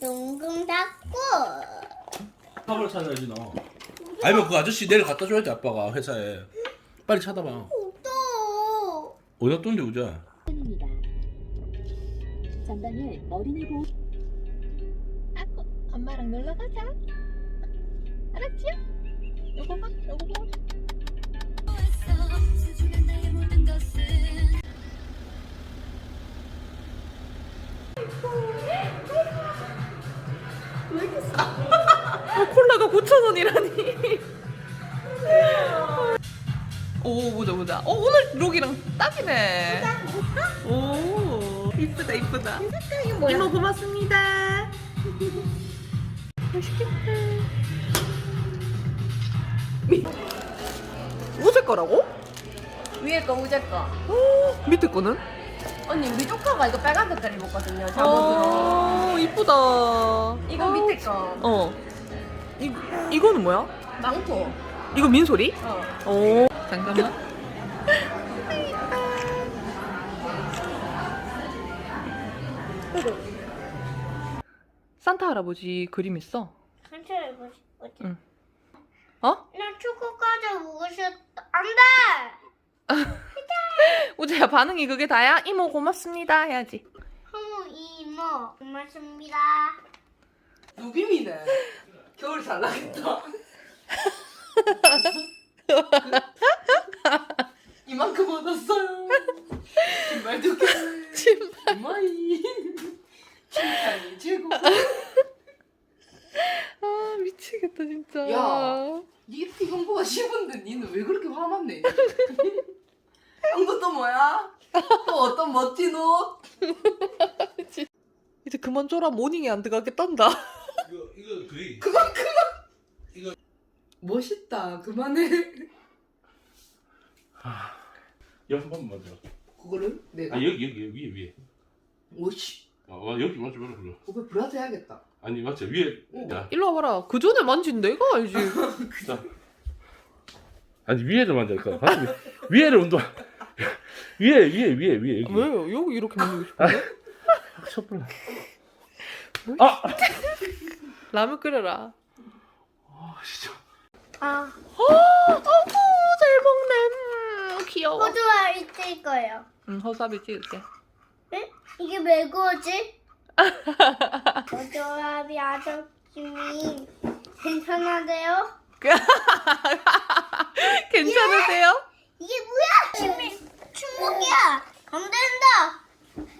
둥근 닫고 밥을 찾아야지 너. 아니면 그 아저씨 내일 갖다 줘야지 아빠가 회사에. 빨리 찾아봐. 또 어디다 쏜데 우자. 입니다. 전방에 어린이 보호 아빠 엄마랑 놀러 가자. 알았지요? 요거 봐, 요거 봐. 콜라가 9,000원이라니. 오, 보자, 보자. 어, 오늘 룩이랑 딱이네. 오, 이쁘다, 이쁘다. 이모 고맙습니다. 맛있겠다. 우제 거라고? 위에 거 우제 거. 오, 밑에 거는? 언니 우리 조카가 이거 빨간 색깔 입었거든요. 잠옷으로. 어, 이쁘다. 이거 밑에 거 어. 이, 이거는 뭐야? 망토. 이거 민소리? 어. 오. 잠깐만. 산타 할아버지 그림 있어? 한참 해보고 싶어. 응. 어? 나 초코 과자 먹고 싶다. 안 돼. 우재야 반응이 그게 다야? 이모 고맙습니다 해야지. 형우 이모 고맙습니다. 누빔이네. 겨울 잘 나겠다. 이만큼 얻었어요. 정말 두께. 신발. 마이. 칭찬이 최고. 아 미치겠다 진짜. 야. 이렇게 형부가 씹은데 니는 왜 그렇게 화났네? 형부 또 뭐야? 또 어떤 멋진 옷? 이제 그만 줘라 모닝에 안 들어가겠단다. 이거 이거 그리. 멋있다. 그만해. 여한 번만 더. 그거를 내가 아 여기 여기 위에 위에. 오씨. 아 와, 여기 맞지 말아 그래. 그거 브라드 해야겠다. 아니 맞지 위에. 어. 야. 일로 와봐라. 그 전에 만진 내가 알지. 자. 아니 위에를 만질 거야. 아니, 위에를 운동. 위에 위에 위에 위에 여기. 왜요? 여기 이렇게 만지고 싶은데? 촛불. 아. 라면 끓여라. 아 진짜. 아 어구 잘 먹네. 음, 귀여워. 호두알 있을 거예요. 응 허수아비 찍을게. 에? 이게 왜 그러지? 호두알이 아저씨님 괜찮아세요? 괜찮으세요? 이게 뭐야? 침, 침묵이야. 안 된다.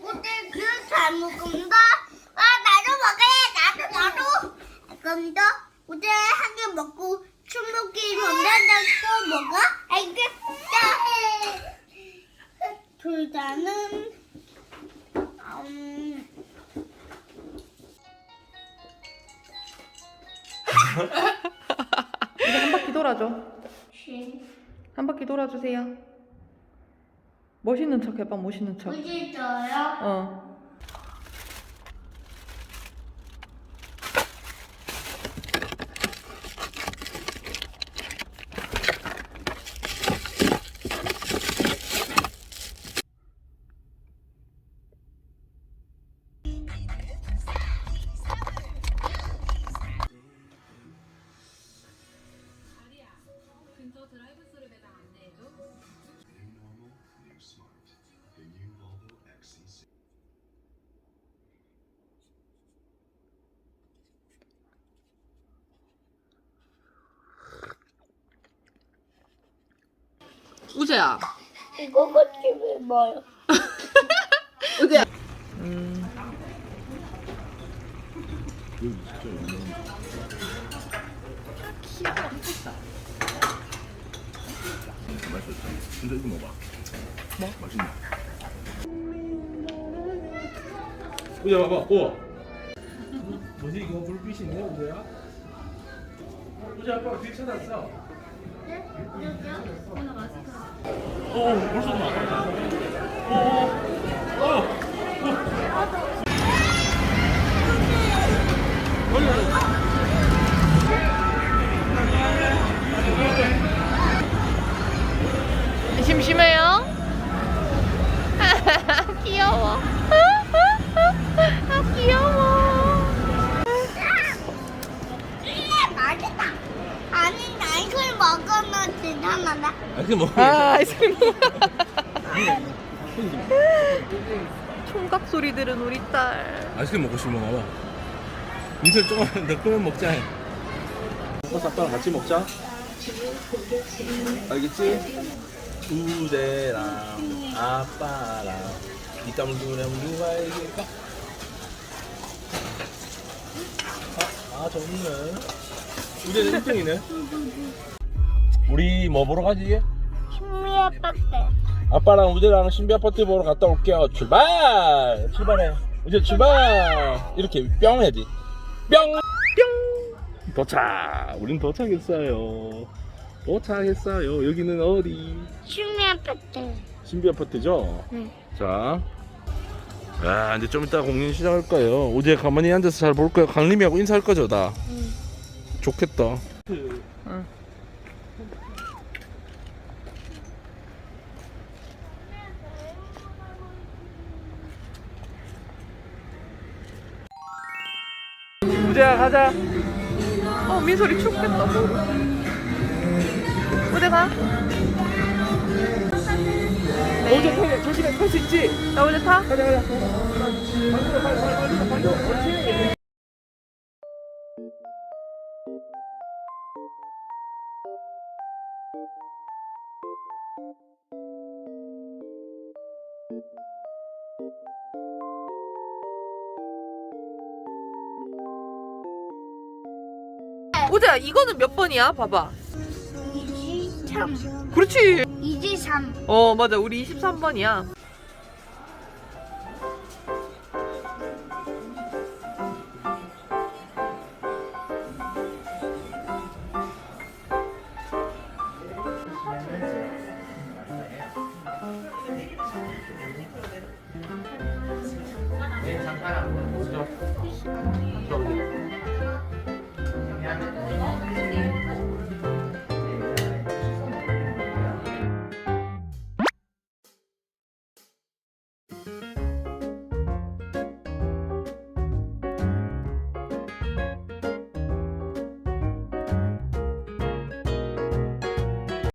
어때 그잘 먹는다. 아 나도 먹어야 나도 나도. 그럼 더 어제 한 개 먹고 건든다 또 먹어? 알겠다. 둘 다는 음. 이제 한 바퀴 돌아줘. 한 바퀴 돌아주세요. 멋있는 척 해봐 멋있는 척. 우지 줘요? 어. 우재야. 이거 같이 왜 뭐요? 음. 진짜 맛있었어. 근데 이거 먹어봐. 뭐? 맛있네. 우야 봐봐. 오. 뭐지 이거 불빛이네 우야? 우야 아빠가 뒤 찾았어. 네? 심심해요? 생각난다. 아이스크림 먹어. 아 아이스크림 총각 소리 들은 우리 딸 아이스크림 먹고 싶은 거 봐봐. 민철 조금 더 끄면 먹자. 버스 아빠랑 같이 먹자. 알겠지? 우재랑 아빠랑 이 땀을 두면 누가 이길까? 아, 아 좋네. 우재는 1등이네. 우리 뭐 보러 가지? 신비 아파트. 아빠랑 우재랑 신비 아파트 보러 갔다 올게요. 출발! 출발해. 우재 출발! 이렇게 뿅 해야지. 뿅! 뿅! 도착! 우린 도착했어요. 도착했어요. 여기는 어디? 신비 아파트. 신비 아파트죠? 응. 자. 아, 이제 좀 이따 공연 시작할 거예요. 우재 가만히 앉아서 잘 볼 거예요. 강림이하고 인사할 거죠, 다? 응. 좋겠다. 우재야, 가자. 어 민솔이 춥겠다 어디 가? 우재 타, 조심해, 탈 수 있지? 나 어디 타? 가자, 가자. 우 보자 이거는 몇 번이야? 봐봐. 23 그렇지. 23 어 맞아. 우리 23번이야. 네, 잠깐 안 보죠.